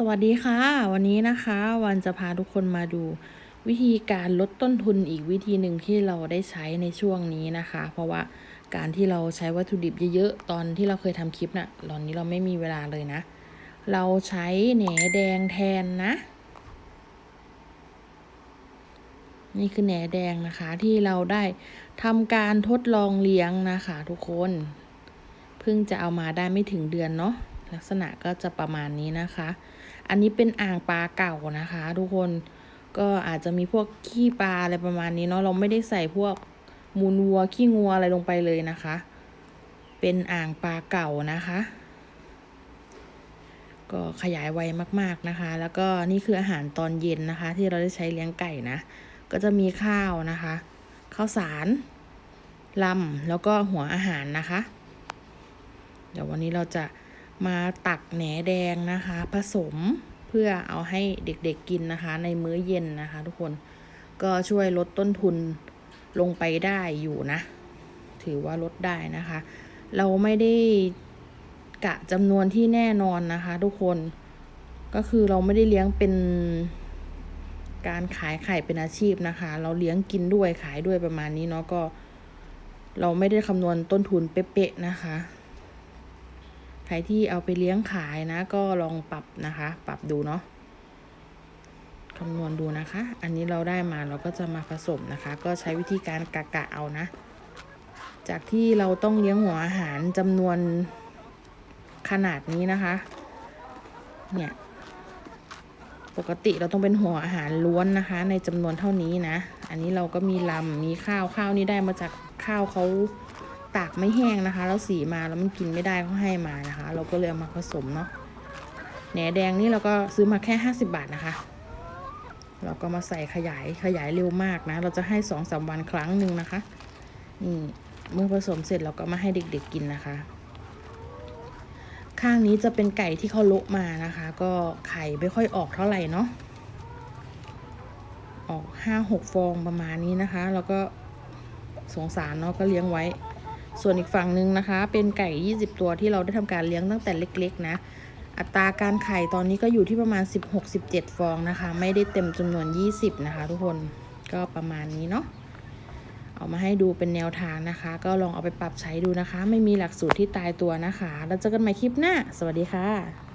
สวัสดีค่ะ วันนี้นะคะวันจะพาทุกคนมาดูวิธีการลดต้นทุนอีกวิธีหนึ่งที่เราได้ใช้ในช่วงนี้นะคะ เพราะว่าการที่เราใช้วัตถุดิบเยอะๆ ตอนที่เราเคยทำคลิปนะ่ะตอนนี้เราไม่มีเวลาเลยนะ เราใช้แหนแดงแทนนะ นี่คือแหนแดงนะคะที่เราได้ทำการทดลองเลี้ยงนะคะ ทุกคนเพิ่งจะเอามาได้ไม่ถึงเดือนเนาะลักษณะก็จะประมาณนี้นะคะ อันนี้เป็นอ่างปลาเก่านะคะ ทุกคนก็อาจจะมีพวกขี้ปลาอะไรประมาณนี้เนาะเราไม่ได้ใส่พวกมูลวัวขี้งัวอะไรลงไปเลยนะคะ เป็นอ่างปลาเก่านะคะ ก็ขยายไวมากๆนะคะ แล้วก็นี่คืออาหารตอนเย็นนะคะ ที่เราได้ใช้เลี้ยงไก่นะ ก็จะมีข้าวนะคะข้าวสารลำแล้วก็หัวอาหารนะคะ เดี๋ยววันนี้เราจะ มาตักแหนแดงนะคะ ผสมเพื่อเอาให้เด็กๆกินนะคะ ในมื้อเย็นนะคะ ทุกคนก็ช่วยลดต้นทุนลงไปได้อยู่นะ ถือว่าลดได้นะคะ เราไม่ได้กะจำนวนที่แน่นอนนะคะ ทุกคนก็คือเราไม่ได้เลี้ยงเป็นการขายไข่เป็นอาชีพนะคะ เราเลี้ยงกินด้วยขายด้วยประมาณนี้เนาะก็ เราไม่ได้คำนวณต้นทุนเป๊ะๆนะคะ ใครที่เอาไปเลี้ยงขายนะ ก็ลองปรับนะคะ ปรับดูเนาะคำนวณดูนะคะ อันนี้เราได้มาเราก็จะมาผสมนะคะ ก็ใช้วิธีการกะกะเอานะ จากที่เราต้องเลี้ยงหัวอาหารจำนวนขนาดนี้นะคะ เนี่ย ปกติเราต้องเป็นหัวอาหารล้วนนะคะ ในจำนวนเท่านี้นะ อันนี้เราก็มีลำมีข้าวข้าวนี้ได้มาจากข้าวเขา ตากไม่แห้งนะคะ แล้วสีมาแล้วมันกินไม่ได้เขาให้มานะคะ เราก็เลยเอามาผสมเนาะแหนแดงนี่เราก็ซื้อมาแค่ห้าสิบาทนะคะ เราก็มาใส่ขยายขยายเร็วมากนะ เราจะให้สองสามวันครั้งหนึ่งนะคะนี่เมื่อผสมเสร็จเราก็มาให้เด็กๆกินนะคะ ข้างนี้จะเป็นไก่ที่เขาโละมานะคะ ก็ไข่ไม่ค่อยออกเท่าไหร่เนาะออกห้าหกฟองประมาณนี้นะคะ แล้วก็สงสารเนาะก็เลี้ยงไว้ ส่วนอีกฝั่งหนึ่งนะคะ เป็นไก่ 20 ตัวที่เราได้ทำการเลี้ยงตั้งแต่เล็กๆนะ อัตราการไข่ตอนนี้ก็อยู่ที่ประมาณ 16-17 ฟองนะคะ ไม่ได้เต็มจำนวน 20 นะคะ ทุกคนก็ประมาณนี้เนาะเอามาให้ดูเป็นแนวทางนะคะ ก็ลองเอาไปปรับใช้ดูนะคะ ไม่มีหลักสูตรที่ตายตัวนะคะ แล้วเจอกันใหม่คลิปหน้า สวัสดีค่ะ